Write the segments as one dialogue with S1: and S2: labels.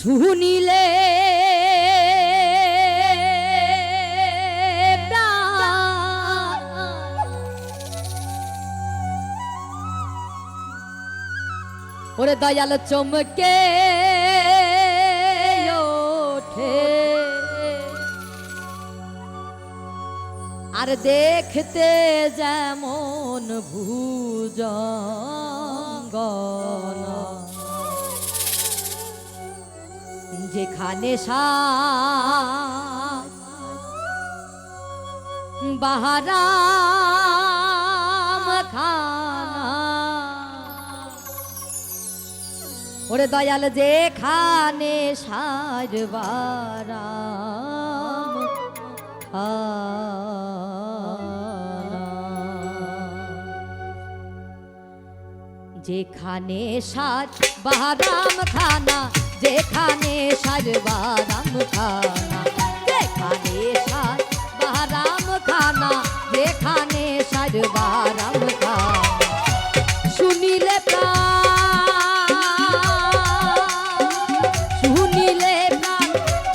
S1: শুনিলে ওরে দয়াল চমকে ওঠে। আর দেখতে যেমন ভুজঙ্গন যেখানে বাহারাম ওরে দয়াল যেখানে সারবারাম যেখানে সাজ বারাম খানা যেখানে সাজ বারাম খানা, যেখানে সাজ বারাম খানা, যেখানে সাজ বারাম খানা। শুনিলে শুনিলে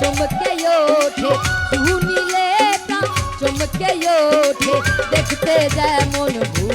S1: চমকে ওঠে, শুনিলে চমকে ওঠে, দেখতে যেমন ভুজঙ্গ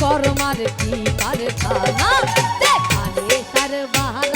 S1: কর্মার কি কারখানা দেখানে बाहर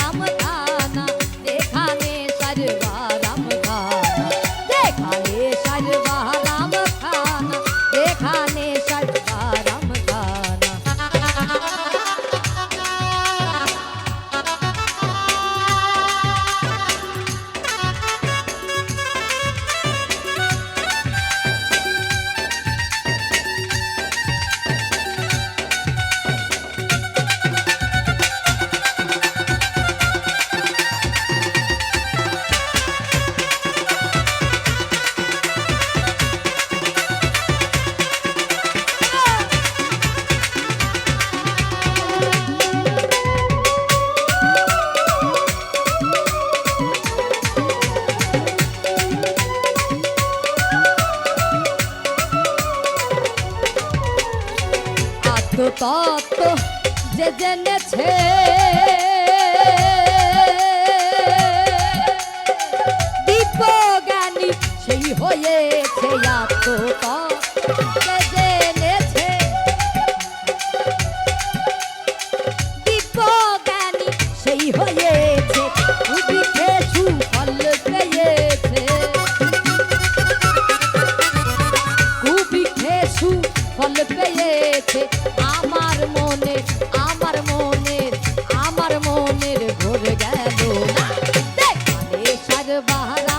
S1: আত্মতত্ত্ব যে জেনেছে। দিব্যজ্ঞানী সেই হয়েছে আত্মতত্ত্ব দেখানে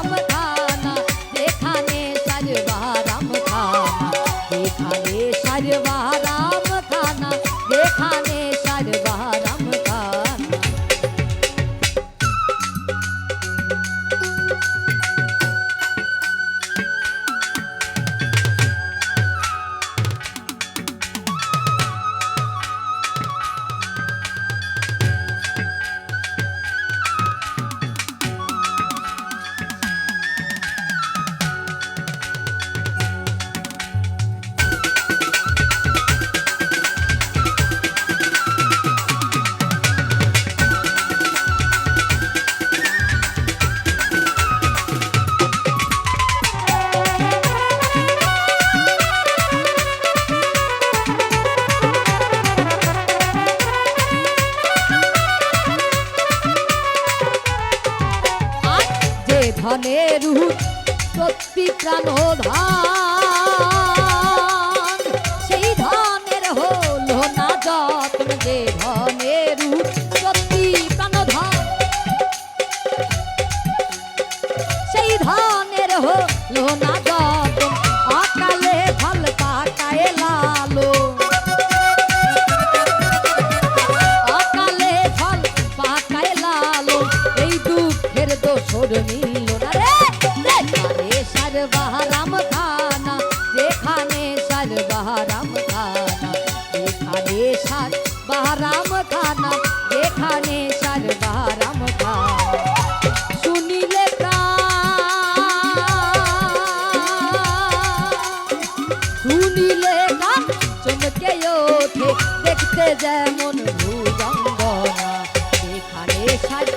S1: ধনের সত্যি প্রাণ ধান সেই ধানের হলো না যত্ন যে ধনের বাহারাম খানা, এখানে সার বাহারাম খানা, এখানে সার বাহারাম খানা। শুনিলে শুনিলে গান চমকে ওঠে, দেখতে যেমন ভুজঙ্গনা। এখানে সার